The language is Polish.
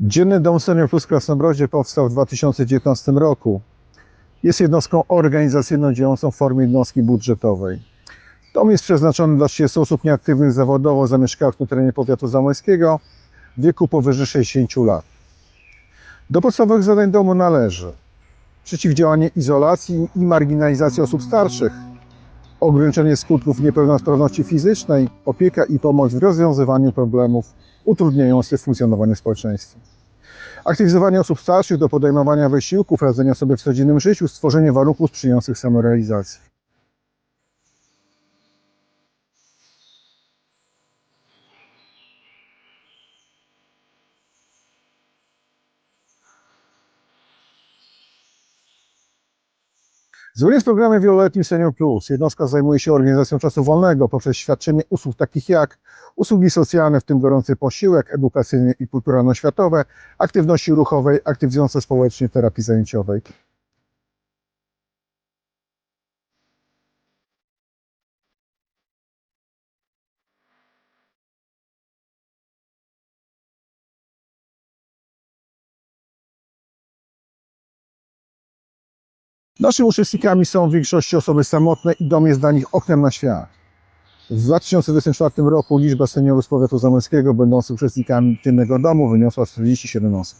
Dzienny Dom Senior Plus w Krasnobrodzie powstał w 2019 roku. Jest jednostką organizacyjną działającą w formie jednostki budżetowej. Dom jest przeznaczony dla 30 osób nieaktywnych zawodowo zamieszkałych na terenie powiatu zamojskiego w wieku powyżej 60 lat. Do podstawowych zadań domu należy przeciwdziałanie izolacji i marginalizacji osób starszych, ograniczenie skutków niepełnosprawności fizycznej, opieka i pomoc w rozwiązywaniu problemów utrudniających funkcjonowanie w społeczeństwie. Aktywizowanie osób starszych do podejmowania wysiłków, radzenia sobie w codziennym życiu, stworzenie warunków sprzyjających samorealizacji. Zgodnie z programem wieloletnim Senior Plus, jednostka zajmuje się organizacją czasu wolnego poprzez świadczenie usług takich jak usługi socjalne, w tym gorący posiłek, edukacyjne i kulturalno-światowe, aktywności ruchowej, aktywizujące społecznie terapii zajęciowej. Naszymi uczestnikami są w większości osoby samotne i dom jest dla nich oknem na świat. W 2024 roku liczba seniorów z powiatu zamojskiego będących uczestnikami tylnego domu wyniosła 47 osób.